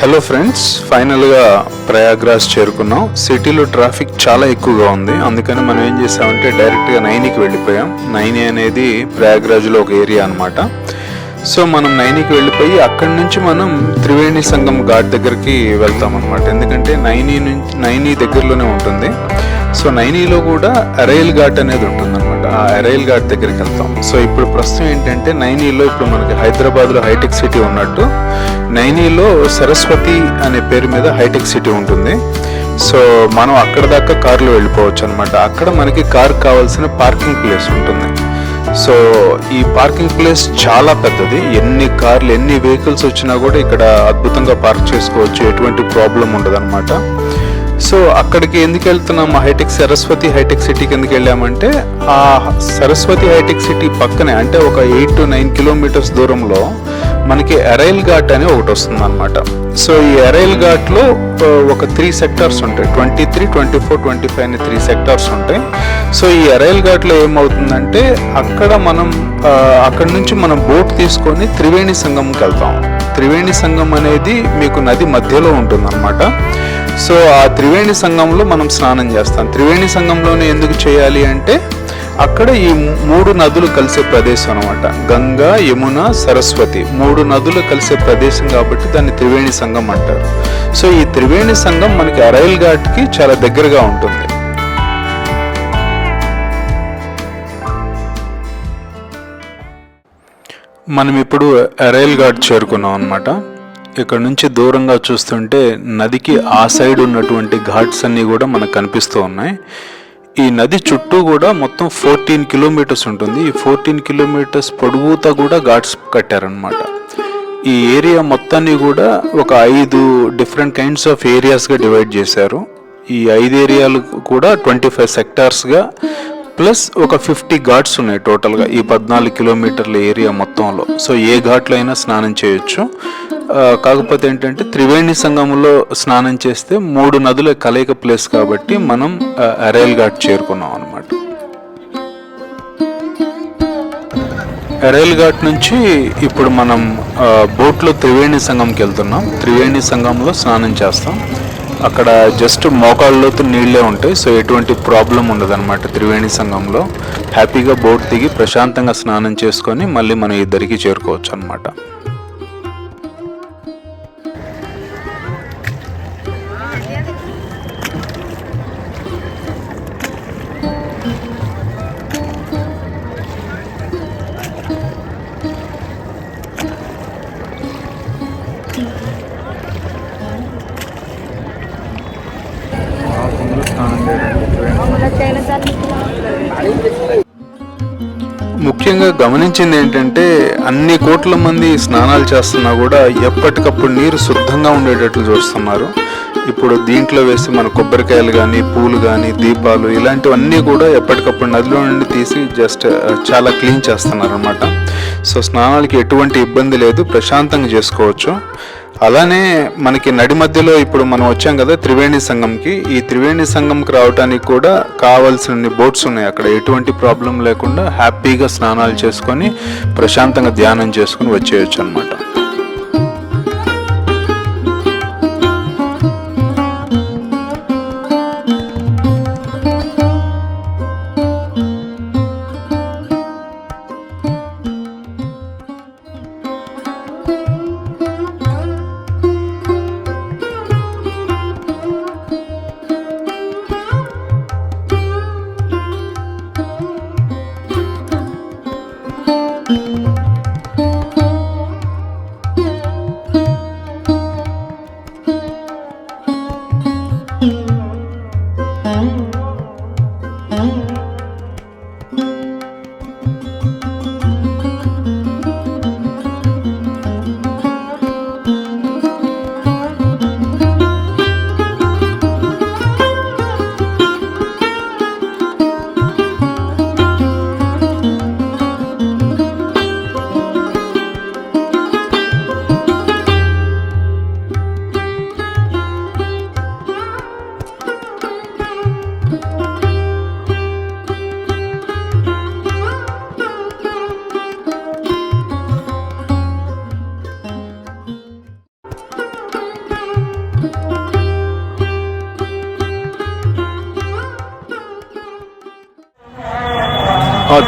Hello friends ఫైనల్గా ప్రయాగ్రాజ్ చేరుకున్నాం. సిటీలో ట్రాఫిక్ చాలా ఎక్కువగా ఉంది. అందుకని మనం ఏం చేసామంటే డైరెక్ట్గా నైనికి వెళ్ళిపోయాం. నైని అనేది ప్రయాగ్రాజ్లో ఒక ఏరియా అనమాట సో మనం నైనికి వెళ్ళిపోయి అక్కడి నుంచి మనం త్రివేణి సంగం ఘాట్ దగ్గరికి వెళ్తాం అనమాట ఎందుకంటే నైని నుంచి నైని దగ్గరలోనే ఉంటుంది. సో నైనీలో కూడా అరైల్ ఘాట్ అనేది ఉంటుందన్నమాట. ఆ అరైల్ ఘాట్ దగ్గరికి వెళ్తాం. సో ఇప్పుడు ప్రస్తుతం ఏంటంటే నైనీలో ఇప్పుడు మనకి హైదరాబాద్లో హైటెక్ సిటీ ఉన్నట్టు నైనీలో సరస్వతి అనే పేరు మీద హైటెక్ సిటీ ఉంటుంది. సో మనం అక్కడ దాకా కార్లో వెళ్ళిపోవచ్చు అనమాట అక్కడ మనకి కార్ కావాల్సిన పార్కింగ్ ప్లేస్ ఉంటుంది. సో ఈ పార్కింగ్ ప్లేస్ చాలా పెద్దది. ఎన్ని కార్లు ఎన్ని వెహికల్స్ వచ్చినా కూడా ఇక్కడ అద్భుతంగా పార్క్ చేసుకోవచ్చు. ఎటువంటి ప్రాబ్లం ఉండదు సో అక్కడికి ఎందుకు వెళ్తున్నాం? హైటెక్ సరస్వతి హైటెక్ సిటీకి ఎందుకు వెళ్ళామంటే ఆ సరస్వతి హైటెక్ సిటీ పక్కనే అంటే ఒక ఎయిట్ టు నైన్ కిలోమీటర్స్ దూరంలో మనకి ఎరైల్ ఘాట్ అని ఒకటి వస్తుంది అనమాట సో ఈ ఎరైల్ ఘాట్లో ఒక త్రీ సెక్టార్స్ ఉంటాయి. Twenty three twenty four twenty five అనే త్రీ సెక్టార్స్ ఉంటాయి. సో ఈ ఎరైల్ ఘాట్లో ఏమవుతుందంటే అక్కడ మనం అక్కడ నుంచి మనం బోట్ తీసుకొని త్రివేణి సంఘంకి వెళ్తాం. త్రివేణి సంఘం అనేది మీకు నది మధ్యలో ఉంటుందన్నమాట. సో ఆ త్రివేణి సంఘంలో మనం స్నానం చేస్తాం. త్రివేణి సంఘంలోనే ఎందుకు చేయాలి అంటే అక్కడ ఈ మూడు నదులు కలిసే ప్రదేశం అనమాట గంగా యమున సరస్వతి మూడు నదులు కలిసే ప్రదేశం కాబట్టి దాన్ని త్రివేణి సంఘం అంటారు. సో ఈ త్రివేణి సంఘం మనకి అరైల్ ఘాట్కి చాలా దగ్గరగా ఉంటుంది. మనం ఇప్పుడు అరైల్ ఘాట్ చేరుకున్నాం అనమాట ఇక్కడ నుంచి దూరంగా చూస్తుంటే నదికి ఆ సైడ్ ఉన్నటువంటి ఘాట్స్ అన్నీ కూడా మనకు కనిపిస్తూ ఉన్నాయి. ఈ నది చుట్టూ కూడా మొత్తం ఫోర్టీన్ కిలోమీటర్స్ ఉంటుంది. ఈ ఫోర్టీన్ కిలోమీటర్స్ పొడుగుతా కూడా ఘాట్స్ కట్టారనమాట ఈ ఏరియా మొత్తాన్ని కూడా ఒక ఐదు డిఫరెంట్ కైండ్స్ ఆఫ్ ఏరియాస్గా డివైడ్ చేశారు. ఈ ఐదు ఏరియాలు కూడా ట్వంటీ ఫైవ్ సెక్టార్స్గా ప్లస్ ఒక ఫిఫ్టీ ఘాట్స్ ఉన్నాయి టోటల్గా ఈ పద్నాలుగు కిలోమీటర్ల ఏరియా మొత్తంలో. సో ఏ ఘాట్లో అయినా స్నానం చేయొచ్చు. కాకపోతే ఏంటంటే త్రివేణి సంఘంలో స్నానం చేస్తే మూడు నదుల కలయిక ప్లేస్ కాబట్టి మనం ఆ, అరైల్ ఘాట్ చేరుకున్నాం అనమాట అరైల్ ఘాట్ నుంచి ఇప్పుడు మనం బోట్లో త్రివేణి సంఘంకి వెళ్తున్నాం. త్రివేణి సంఘంలో స్నానం చేస్తాం. అక్కడ జస్ట్ మోకాళ్ళలోతు నీళ్ళే ఉంటాయి సో ఎటువంటి ప్రాబ్లం ఉండదన్నమాట త్రివేణి సంఘంలో. హ్యాపీగా బోట్ దిగి ప్రశాంతంగా స్నానం చేసుకొని మళ్ళీ మనం ఇద్దరికి చేరుకోవచ్చు అనమాట ముఖ్యంగా గమనించింది ఏంటంటే అన్ని కోట్ల మంది స్నానాలు చేస్తున్నా కూడా ఎప్పటికప్పుడు నీరు శుద్ధంగా ఉండేటట్లు చూస్తున్నారు. ఇప్పుడు దీంట్లో వేసి మన కొబ్బరికాయలు కానీ పూలు కానీ దీపాలు ఇలాంటివన్నీ కూడా ఎప్పటికప్పుడు నదిలో నుండి తీసి జస్ట్ uh, చాలా క్లీన్ చేస్తున్నారు అనమాట సో స్నానాలకి ఎటువంటి ఇబ్బంది లేదు ప్రశాంతంగా చేసుకోవచ్చు. అలానే మనకి నడి మధ్యలో ఇప్పుడు మనం వచ్చాం కదా త్రివేణి సంఘంకి ఈ త్రివేణి సంఘంకి రావడానికి కూడా కావాల్సిన బోట్స్ ఉన్నాయి అక్కడ. ఎటువంటి ప్రాబ్లం లేకుండా హ్యాపీగా స్నానాలు చేసుకొని ప్రశాంతంగా ధ్యానం చేసుకొని వచ్చేయచ్చు అనమాట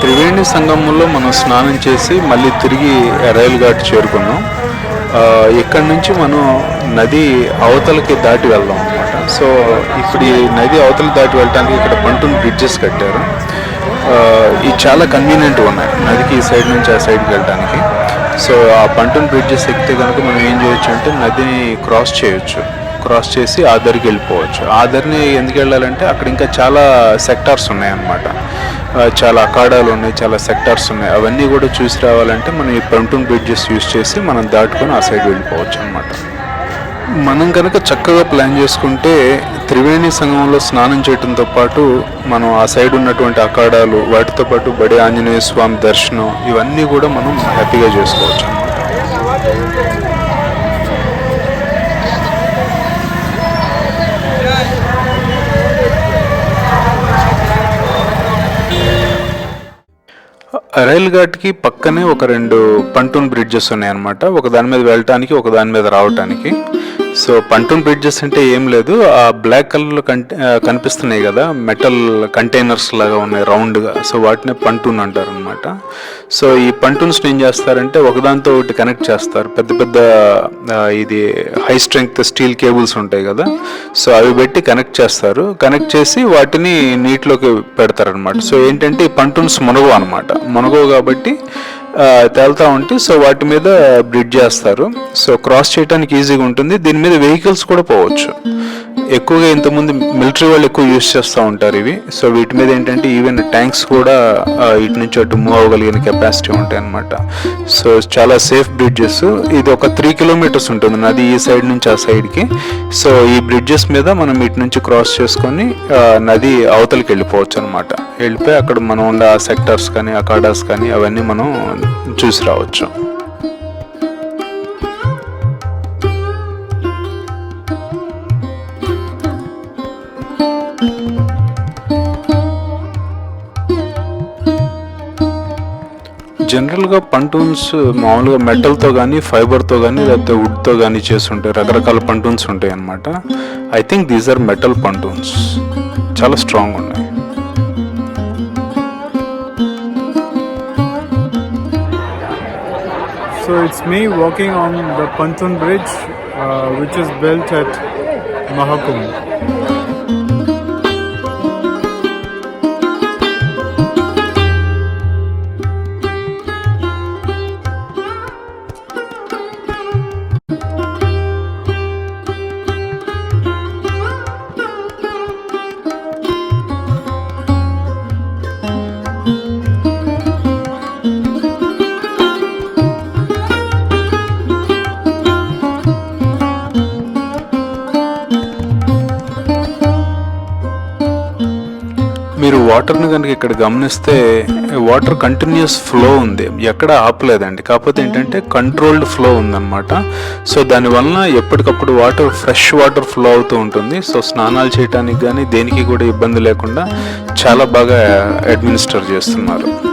త్రివేణి సంగమంలో మనం స్నానం చేసి మళ్ళీ తిరిగి రైలు ఘాట్ చేరుకున్నాం ఇక్కడ నుంచి మనం నది అవతలకి దాటి వెళ్దాం అనమాట సో ఇప్పుడు ఈ నది అవతల దాటి వెళ్ళడానికి ఇక్కడ పంటుని బ్రిడ్జెస్ కట్టారు. ఇవి చాలా కన్వీనియంట్గా ఉన్నాయి. నదికి ఈ సైడ్ నుంచి ఆ సైడ్కి వెళ్ళడానికి సో ఆ పంటున్ బ్రిడ్జెస్ ఎక్కితే కనుక మనం ఏం చేయొచ్చు అంటే నదిని క్రాస్ చేయొచ్చు. క్రాస్ చేసి ఆదరికి వెళ్ళిపోవచ్చు. ఆదరిని ఎందుకు వెళ్ళాలంటే అక్కడ ఇంకా చాలా సెక్టార్స్ ఉన్నాయన్నమాట. చాలా అఖాడాలు ఉన్నాయి చాలా సెక్టార్స్ ఉన్నాయి. అవన్నీ కూడా చూసి రావాలంటే మనం ఈ పంటూన్ బ్రిడ్జెస్ యూస్ చేసి మనం దాటుకొని ఆ సైడ్ వెళ్ళిపోవచ్చు అనమాట మనం కనుక చక్కగా ప్లాన్ చేసుకుంటే త్రివేణి సంగమంలో స్నానం చేయడంతో పాటు మనం ఆ సైడ్ ఉన్నటువంటి అఖాడాలు వాటితో పాటు బడి ఆంజనేయ స్వామి దర్శనం ఇవన్నీ కూడా మనం హ్యాపీగా చేసుకోవచ్చు రైల్ ఘాట్కి పక్కనే ఒక రెండు పంటూన్ బ్రిడ్జెస్ ఉన్నాయన్నమాట. ఒక దాని మీద వెళ్ళటానికి ఒక దాని మీద రావటానికి. సో పంటూన్ బ్రిడ్జెస్ అంటే ఏం లేదు. ఆ బ్లాక్ కలర్లో కంటే కనిపిస్తున్నాయి కదా మెటల్ కంటైనర్స్ లాగా ఉన్నాయి రౌండ్గా. సో వాటిని పంటూన్ అంటారు అనమాట సో ఈ పంటూన్స్ ఏం చేస్తారంటే ఒకదాంతో ఒకటి కనెక్ట్ చేస్తారు. పెద్ద పెద్ద ఇది హై స్ట్రెంగ్త్ స్టీల్ కేబుల్స్ ఉంటాయి కదా సో అవి పెట్టి కనెక్ట్ చేస్తారు. కనెక్ట్ చేసి వాటిని నీటిలోకి పెడతారనమాట సో ఏంటంటే ఈ పంటూన్స్ మునగవు అనమాట మునగవు కాబట్టి తేలుతా ఉంటే సో వాటి మీద బ్రిడ్జ్ చేస్తారు. సో క్రాస్ చేయడానికి ఈజీగా ఉంటుంది. దీని మీద వెహికల్స్ కూడా పోవచ్చు. ఎక్కువగా ఇంతకుముందు మిలిటరీ వాళ్ళు ఎక్కువ యూస్ చేస్తూ ఉంటారు ఇవి. సో వీటి మీద ఏంటంటే ఈవెన్ ట్యాంక్స్ కూడా ఇటు నుంచి అటు మూవ్ అవ్వగలిగిన కెపాసిటీ ఉంటాయి అనమాట సో చాలా సేఫ్ బ్రిడ్జెస్. ఇది ఒక త్రీ కిలోమీటర్స్ ఉంటుంది. నది ఈ సైడ్ నుంచి ఆ సైడ్కి. సో ఈ బ్రిడ్జెస్ మీద మనం ఇటు నుంచి క్రాస్ చేసుకొని నది అవతలికి వెళ్ళిపోవచ్చు అనమాట వెళ్ళిపోయి అక్కడ మనం ఉండే ఆ సెక్టర్స్ కానీ అకాడాస్ కానీ అవన్నీ మనం చూసి రావచ్చు. జనరల్గా పంటూన్స్ మామూలుగా మెటల్తో కానీ ఫైబర్తో కానీ లేకపోతే వుడ్తో కానీ చేస్తుంటాయి రకరకాల పంటూన్స్ ఉంటాయి అన్నమాట I think these are metal pontoons. చాలా స్ట్రాంగ్ ఉంటాయి. So it's me walking on the Pantun Bridge, uh, which is built at Mahakum. మీరు వాటర్ని కనుక ఇక్కడ గమనిస్తే వాటర్ కంటిన్యూస్ ఫ్లో ఉంది. ఎక్కడ ఆపలేదండి. కాకపోతే ఏంటంటే కంట్రోల్డ్ ఫ్లో ఉందన్నమాట. సో దానివల్ల ఎప్పటికప్పుడు వాటర్ ఫ్రెష్ వాటర్ ఫ్లో అవుతూ ఉంటుంది. సో స్నానాలు చేయడానికి కానీ దేనికి కూడా ఇబ్బంది లేకుండా చాలా బాగా అడ్మినిస్టర్ చేస్తున్నారు.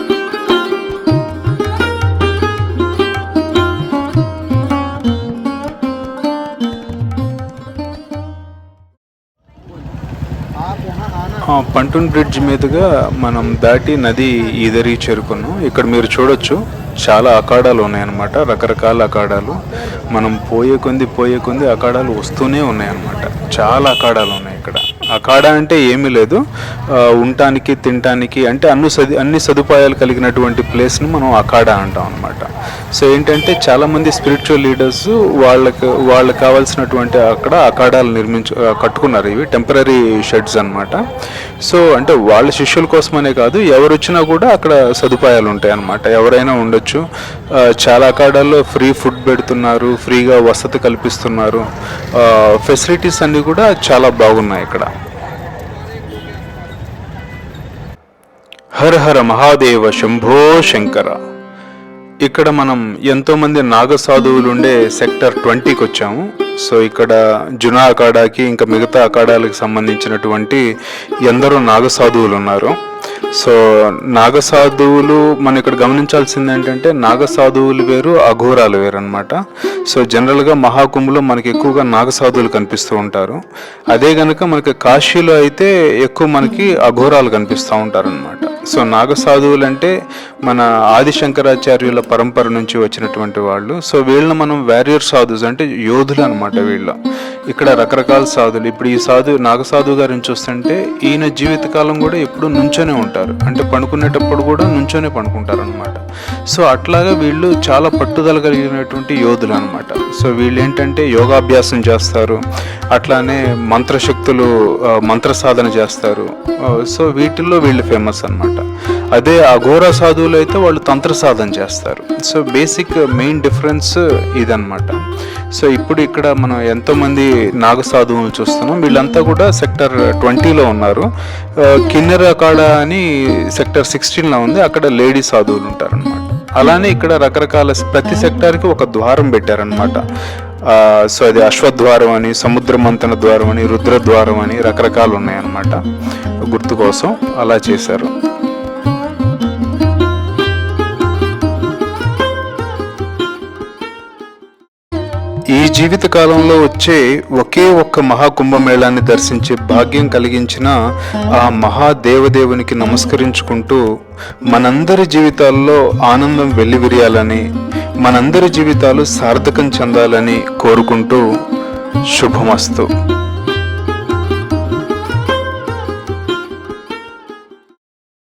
పంటూన్ బ్రిడ్జ్ మీదుగా మనం దాటి నది ఈదరి చేరుకున్నాం. ఇక్కడ మీరు చూడొచ్చు చాలా అఖాడాలు ఉన్నాయన్నమాట రకరకాల అఖాడాలు. మనం పోయే కొంది పోయే కొంది అఖాడాలు వస్తూనే ఉన్నాయన్నమాట. చాలా అఖాడాలు ఉన్నాయి. అఖాడా అంటే ఏమీ లేదు. ఉండటానికి తినటానికి అంటే అన్ని సది అన్ని సదుపాయాలు కలిగినటువంటి ప్లేస్ని మనం అఖాడా అంటాం అనమాట సో ఏంటంటే చాలామంది స్పిరిచువల్ లీడర్స్ వాళ్ళకి వాళ్ళకి కావాల్సినటువంటి అక్కడ అఖాడాలు నిర్మించు కట్టుకున్నారు. ఇవి టెంపరీ షెడ్స్ అన్నమాట. సో అంటే వాళ్ళ శిష్యుల కోసమనే కాదు ఎవరు వచ్చినా కూడా అక్కడ సదుపాయాలు ఉంటాయి అన్నమాట. ఎవరైనా ఉండొచ్చు. చాలా అఖాడాల్లో ఫ్రీ ఫుడ్ పెడుతున్నారు ఫ్రీగా వసతి కల్పిస్తున్నారు. ఫెసిలిటీస్ అన్నీ కూడా చాలా బాగున్నాయి ఇక్కడ. హర హర మహాదేవ శంభో శంకర. ఇక్కడ మనం ఎంతోమంది నాగసాధువులు ఉండే సెక్టర్ ట్వంటీకి వచ్చాము సో ఇక్కడ జునా అఖాడాకి ఇంకా మిగతా అఖాడాలకు సంబంధించినటువంటి ఎందరో నాగసాధువులు ఉన్నారు సో నాగసాధువులు మనం ఇక్కడ గమనించాల్సింది ఏంటంటే నాగసాధువులు వేరు అఘోరాలు వేరు అనమాట సో జనరల్గా మహాకుంభలో మనకి ఎక్కువగా నాగసాధువులు కనిపిస్తూ ఉంటారు. అదే కనుక మనకి కాశీలో అయితే ఎక్కువ మనకి అఘోరాలు కనిపిస్తూ ఉంటారు అనమాట సో నాగసాధువులు అంటే మన ఆదిశంకరాచార్యుల పరంపర నుంచి వచ్చినటువంటి వాళ్ళు. సో వీళ్ళని మనం వ్యారియర్ సాధుస్ అంటే యోధులు అనమాట వీళ్ళు. ఇక్కడ రకరకాల సాధులు. ఇప్పుడు ఈ సాధు నాగసాధు గారిని చూస్తుంటే ఈయన జీవితకాలం కూడా ఎప్పుడు నుంచొనే ఉంటారు. అంటే పడుకునేటప్పుడు కూడా నుంచోనే పడుకుంటారు అనమాట సో అట్లాగా వీళ్ళు చాలా పట్టుదల కలిగినటువంటి యోధులు అనమాట సో వీళ్ళు ఏంటంటే యోగాభ్యాసం చేస్తారు. అట్లానే మంత్రశక్తులు మంత్ర సాధన చేస్తారు. సో వీటిల్లో వీళ్ళు ఫేమస్ అన్నమాట. అదే అఘోర సాధువులు అయితే వాళ్ళు తంత్ర సాధన చేస్తారు. సో బేసిక్ మెయిన్ డిఫరెన్స్ ఇదన్నమాట. సో ఇప్పుడు ఇక్కడ మనం ఎంతోమంది నాగ సాధువులు చూస్తున్నాం. వీళ్ళంతా కూడా సెక్టర్ ట్వంటీలో ఉన్నారు. కిన్నెర కాడ అని సెక్టర్ సిక్స్టీన్లో ఉంది. అక్కడ లేడీ సాధువులు ఉంటారనమాట అలానే ఇక్కడ రకరకాల ప్రతి సెక్టార్కి ఒక ద్వారం పెట్టారనమాట సో అది అశ్వద్వారం అని సముద్ర మంతన ద్వారం అని రుద్ర ద్వారం అని రకరకాలు ఉన్నాయన్నమాట. గుర్తు కోసం అలా చేశారు. ఈ జీవిత కాలంలో వచ్చే ఒకే ఒక్క మహాకుంభమేళాన్ని దర్శించే భాగ్యం కలిగించిన ఆ మహాదేవదేవునికి నమస్కరించుకుంటూ మనందరి జీవితాల్లో ఆనందం వెల్లివిరియాలని మనందరి జీవితాలు సార్థకం చెందాలని కోరుకుంటూ శుభమస్తు.